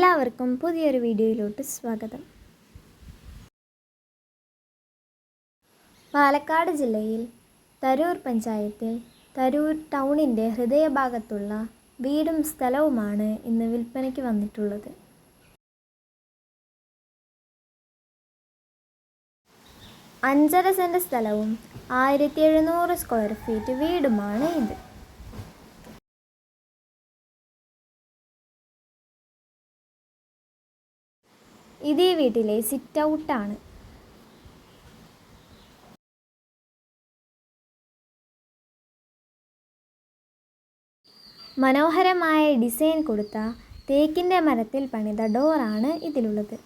എല്ലാവർക്കും പുതിയൊരു വീഡിയോയിലോട്ട് സ്വാഗതം. പാലക്കാട് ജില്ലയിൽ തരൂർ പഞ്ചായത്തിൽ തരൂർ ടൗണിന്റെ ഹൃദയഭാഗത്തുള്ള വീടും സ്ഥലവുമാണ് ഇന്ന് വിൽപ്പനയ്ക്ക് വന്നിട്ടുള്ളത്. അഞ്ചര സെന്റ് സ്ഥലവും ആയിരത്തി എഴുന്നൂറ് സ്ക്വയർ ഫീറ്റ് വീടുമാണ് ഇത്. ഇത് വീട്ടിലെ സിറ്റ് ഔട്ടാണ് മനോഹരമായ ഡിസൈൻ കൊടുത്ത തേക്കിന്റെ മരത്തിൽ പണിത ഡോറാണ് ഇതിലുള്ളത്.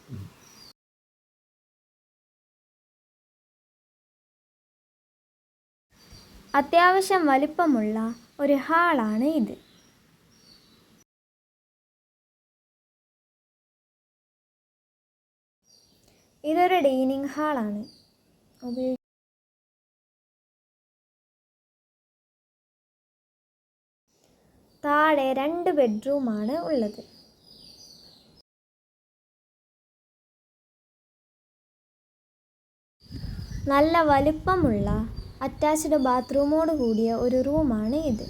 അത്യാവശ്യം വലിപ്പമുള്ള ഒരു ഹാളാണ് ഇത്. ഇതൊരു ഡൈനിങ് ഹാളാണ്. ഉപയോഗി താഴെ രണ്ട് ബെഡ്റൂമാണ് ഉള്ളത്. നല്ല വലിപ്പമുള്ള അറ്റാച്ച്ഡ് ബാത്റൂമോട് കൂടിയ ഒരു റൂമാണ് ഇത്.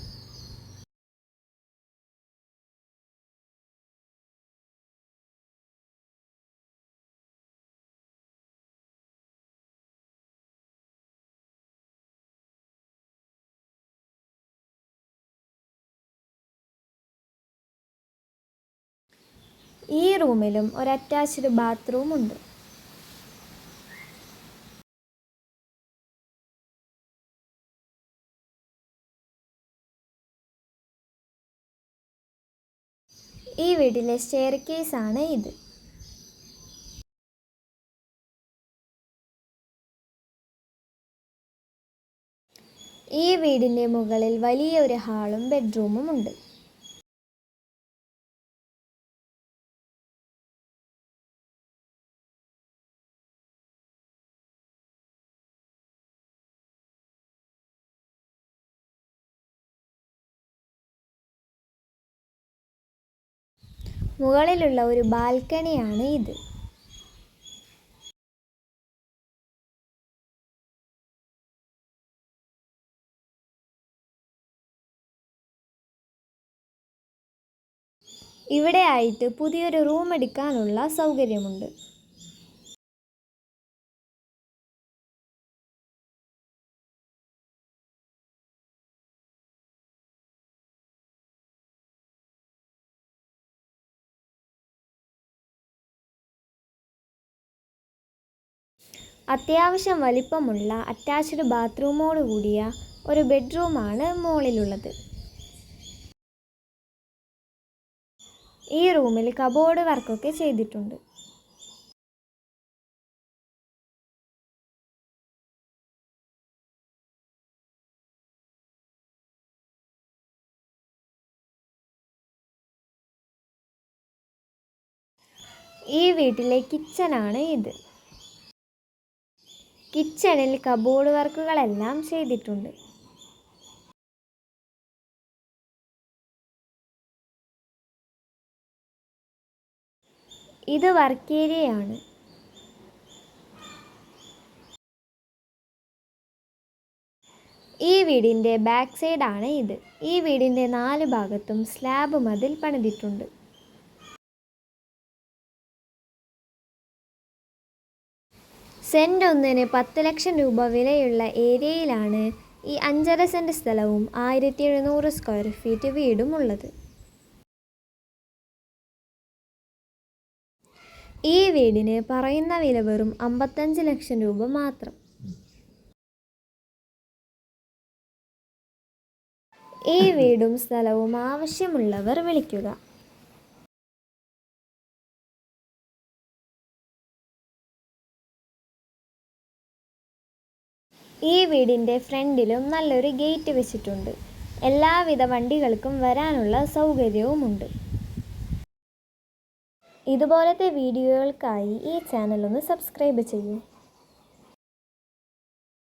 ഈ റൂമിലും ഒരു അറ്റാച്ച്ഡ് ബാത്റൂം ഉണ്ട്. ഈ വീട്ടിലെ സ്റ്റെയർ ആണ് ഇത്. ഈ വീടിന്റെ മുകളിൽ വലിയൊരു ഹാളും ബെഡ്റൂമും ഉണ്ട്. മുകളിലുള്ള ഒരു ബാൽക്കണിയാണ് ഇത്. ഇവിടെ ആയിട്ട് പുതിയൊരു റൂം എടുക്കാനുള്ള സൗകര്യമുണ്ട്. അത്യാവശ്യം വലിപ്പമുള്ള അറ്റാച്ച്ഡ് ബാത്റൂമോട് കൂടിയ ഒരു ബെഡ്റൂമാണ് മുകളിലുള്ളത് ഈ റൂമിൽ കബോർഡ് വർക്കൊക്കെ ചെയ്തിട്ടുണ്ട്. ഈ വീട്ടിലെ കിച്ചനാണ് ഇത്. കിച്ചണിൽ കബോർഡ് വർക്കുകളെല്ലാം ചെയ്തിട്ടുണ്ട്. ഇത് വർക്ക് ഏരിയയാണ്. ഈ വീടിന്റെ ബാക്ക് സൈഡാണ് ഇത്. ഈ വീടിന്റെ നാല് ഭാഗത്തും സ്ലാബ് മതിൽ പണിതിട്ടുണ്ട്. സെന്റ് ഒന്നിന് പത്ത് ലക്ഷം രൂപ വിലയുള്ള ഏരിയയിലാണ് ഈ അഞ്ചര സെന്റ് സ്ഥലവും ആയിരത്തി എഴുന്നൂറ് സ്ക്വയർ ഫീറ്റ് വീടും ഉള്ളത്. ഈ വീടിന് പറയുന്ന വില വെറും അമ്പത്തഞ്ച് ലക്ഷം രൂപ മാത്രം. ഈ വീടും സ്ഥലവും ആവശ്യമുള്ളവർ വിളിക്കുക. ഈ വീടിന്റെ ഫ്രണ്ടിലും നല്ലൊരു ഗേറ്റ് വെച്ചിട്ടുണ്ട്. എല്ലാവിധ വണ്ടികൾക്കും വരാനുള്ള സൗകര്യവുമുണ്ട്. ഇതുപോലത്തെ വീഡിയോകൾക്കായി ഈ ചാനൽ ഒന്ന് സബ്സ്ക്രൈബ് ചെയ്യൂ.